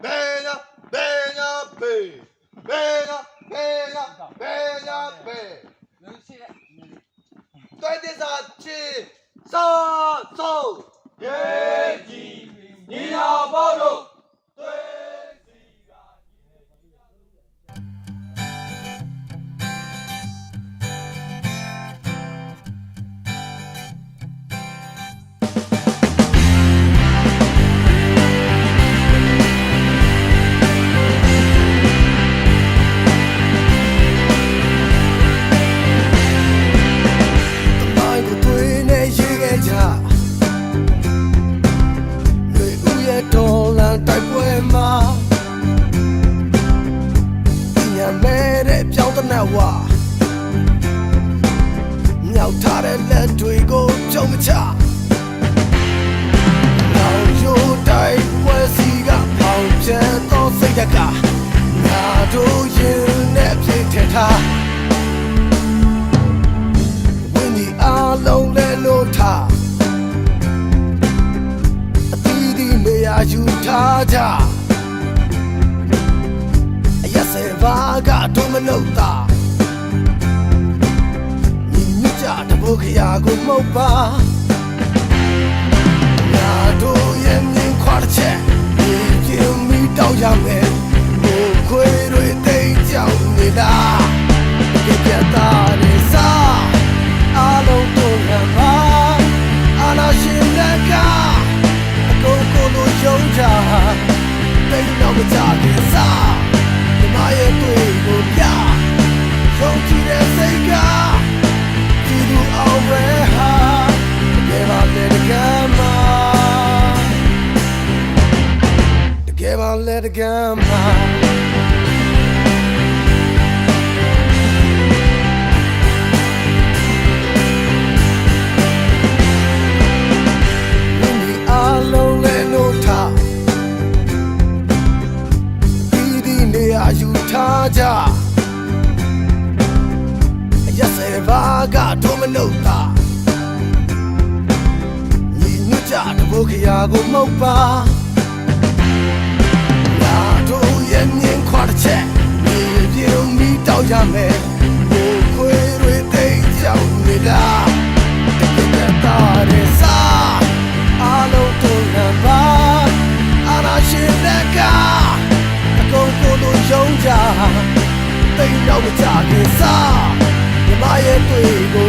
Bella, bella, be. Bella, bella, bella, be. Twenty sachi, sa, so. Yeji, ni la bolo. ရှိခဲ့ကြလူဦးရဲ့တော်လန်တိုက်ပွဲမှာညမဲတဲ့ပြောင်းတဲ့နတ်ဝါမြောက်ထားတဲ့လက်တွေကိုကြုံမချနောက်ရိုးတိုက်ပွဲစီကပေါင်ကျဲသောစိတ်ဓာတ်ကငါတို့ရင်နဲ့ပြည့်ထက်ထား ရာယူထားကြအရက်စေဘာကတို့မနှုတ်တာညီညွတ်ကြတပုတ်ခရာကိုမှုတ်ပါငါတို့ရဲ့မြင်ခွာတစ်ချက်ဒီကျင်းမီတောက်ရမယ်ကိုခွေတွေတိတ်ကြောင်နေတာ တကယ်မှာဒီအားလုံးလဲလို့ထားဒီဒီနေရာယူထားကြအရက်စေဘာကတို့မနှုတ်တာညီညွတ်ကြတဘုခရာကိုမှုတ်ပါ တို့ရဲ့မြင်ခွာတစ်ချက်မြေပြုံမီတောက်ရမယ်ကိုခွေတွေသိမ်းကြောင်နေတာတကယ်တာရစားအားလုံးတို့လမ်းပါအာနာရှင်လက်ကအကုန်ကိုယ်လိုယုံကြတိတ်ရောက်မကြခင်စားမြမရဲ့တွေ့ကို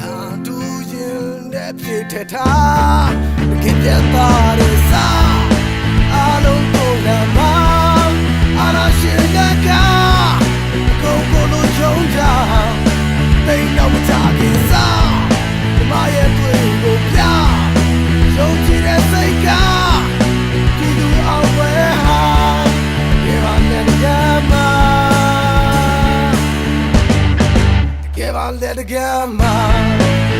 တဲ့ကမ်းမှာနောင်ယူတိုင်းပွဲစီကဖောင်ချဲတော့စိတ်တကငါတို့ရင်တဲ့ပြည့်ထထားတကယ်ပြတ်သား together, girl.